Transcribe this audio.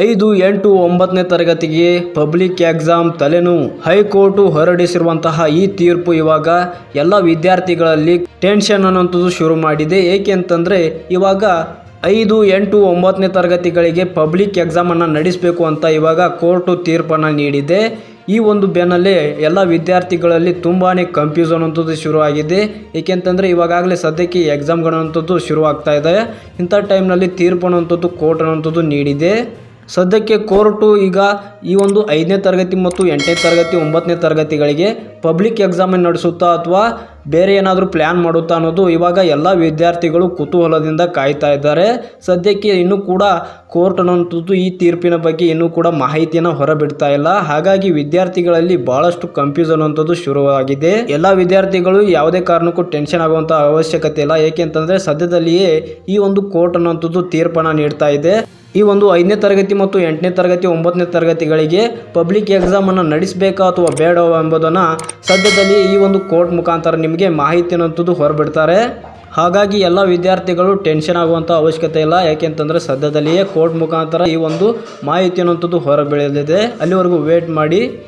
ಐದು, ಎಂಟು, ಒಂಬತ್ತನೇ ತರಗತಿಗೆ ಪಬ್ಲಿಕ್ ಎಕ್ಸಾಮ್ ತಲೆನೋವು ಹೈಕೋರ್ಟು ಹೊರಡಿಸಿರುವಂತಹ ಈ ತೀರ್ಪು ಇವಾಗ ಎಲ್ಲ ವಿದ್ಯಾರ್ಥಿಗಳಲ್ಲಿ ಟೆನ್ಷನ್ ಅನ್ನೋಂಥದ್ದು ಶುರು ಮಾಡಿದೆ. ಏಕೆಂತಂದರೆ ಇವಾಗ ಐದು, ಎಂಟು, ಒಂಬತ್ತನೇ ತರಗತಿಗಳಿಗೆ ಪಬ್ಲಿಕ್ ಎಕ್ಸಾಮನ್ನು ನಡೆಸಬೇಕು ಅಂತ ಇವಾಗ ಕೋರ್ಟು ತೀರ್ಪನ್ನು ನೀಡಿದೆ. ಈ ಒಂದು ಬೆನ್ನಲ್ಲೇ ಎಲ್ಲ ವಿದ್ಯಾರ್ಥಿಗಳಲ್ಲಿ ತುಂಬಾ ಕನ್ಫ್ಯೂಸ್ ಅನ್ನುವಂಥದ್ದು ಶುರುವಾಗಿದೆ ಏಕೆಂತಂದರೆ ಇವಾಗಲೇ ಸದ್ಯಕ್ಕೆ ಎಕ್ಸಾಮ್ಗಳನ್ನಂಥದ್ದು ಶುರುವಾಗ್ತಾ ಇದೆ. ಇಂಥ ಟೈಮ್ನಲ್ಲಿ ತೀರ್ಪು ಅನ್ನೋಂಥದ್ದು ಕೋರ್ಟ್ ಅನ್ನೋಂಥದ್ದು ನೀಡಿದೆ. ಸದ್ಯಕ್ಕೆ ಕೋರ್ಟು ಈಗ ಈ ಒಂದು ಐದನೇ ತರಗತಿ ಮತ್ತು ಎಂಟನೇ ತರಗತಿ, ಒಂಬತ್ತನೇ ತರಗತಿಗಳಿಗೆ ಪಬ್ಲಿಕ್ ಎಕ್ಸಾಮನ್ನು ನಡೆಸುತ್ತಾ ಅಥವಾ ಬೇರೆ ಏನಾದರೂ ಪ್ಲ್ಯಾನ್ ಮಾಡುತ್ತಾ ಅನ್ನೋದು ಇವಾಗ ಎಲ್ಲ ವಿದ್ಯಾರ್ಥಿಗಳು ಕುತೂಹಲದಿಂದ ಕಾಯ್ತಾ ಇದ್ದಾರೆ. ಸದ್ಯಕ್ಕೆ ಇನ್ನೂ ಕೂಡ ಕೋರ್ಟ್ ಅನ್ನೋಂಥದ್ದು ಈ ತೀರ್ಪಿನ ಬಗ್ಗೆ ಇನ್ನೂ ಕೂಡ ಮಾಹಿತಿಯನ್ನು ಹೊರಬಿಡ್ತಾ ಇಲ್ಲ. ಹಾಗಾಗಿ ವಿದ್ಯಾರ್ಥಿಗಳಲ್ಲಿ ಬಹಳಷ್ಟು ಕನ್ಫ್ಯೂಸ್ ಅನ್ನುವಂಥದ್ದು ಶುರುವಾಗಿದೆ. ಎಲ್ಲ ವಿದ್ಯಾರ್ಥಿಗಳು ಯಾವುದೇ ಕಾರಣಕ್ಕೂ ಟೆನ್ಷನ್ ಆಗುವಂಥ ಅವಶ್ಯಕತೆ ಇಲ್ಲ. ಏಕೆಂತಂದರೆ ಸದ್ಯದಲ್ಲಿಯೇ ಈ ಒಂದು ಕೋರ್ಟ್ ಅನ್ನೋಂಥದ್ದು ತೀರ್ಪನ್ನು ನೀಡ್ತಾ ಇದೆ. ಈ ಒಂದು ಐದನೇ ತರಗತಿ ಮತ್ತು ಎಂಟನೇ ತರಗತಿ, ಒಂಬತ್ತನೇ ತರಗತಿಗಳಿಗೆ ಪಬ್ಲಿಕ್ ಎಕ್ಸಾಮನ್ನು ನಡೆಸಬೇಕಾ ಅಥವಾ ಬೇಡವಾ ಎಂಬುದನ್ನು ಸದ್ಯದಲ್ಲಿ ಈ ಒಂದು ಕೋರ್ಟ್ ಮುಖಾಂತರ ನಿಮಗೆ ಮಾಹಿತಿ ಅನ್ನುವಂಥದ್ದು ಹೊರಬಿಡ್ತಾರೆ. ಹಾಗಾಗಿ ಎಲ್ಲ ವಿದ್ಯಾರ್ಥಿಗಳು ಟೆನ್ಷನ್ ಆಗುವಂಥ ಅವಶ್ಯಕತೆ ಇಲ್ಲ. ಯಾಕೆಂತಂದರೆ ಸದ್ಯದಲ್ಲಿಯೇ ಕೋರ್ಟ್ ಮುಖಾಂತರ ಈ ಒಂದು ಮಾಹಿತಿ ಅನ್ನುವಂಥದ್ದು ಹೊರಬೀಳಲಿದೆ. ಅಲ್ಲಿವರೆಗೂ ವೇಟ್ ಮಾಡಿ.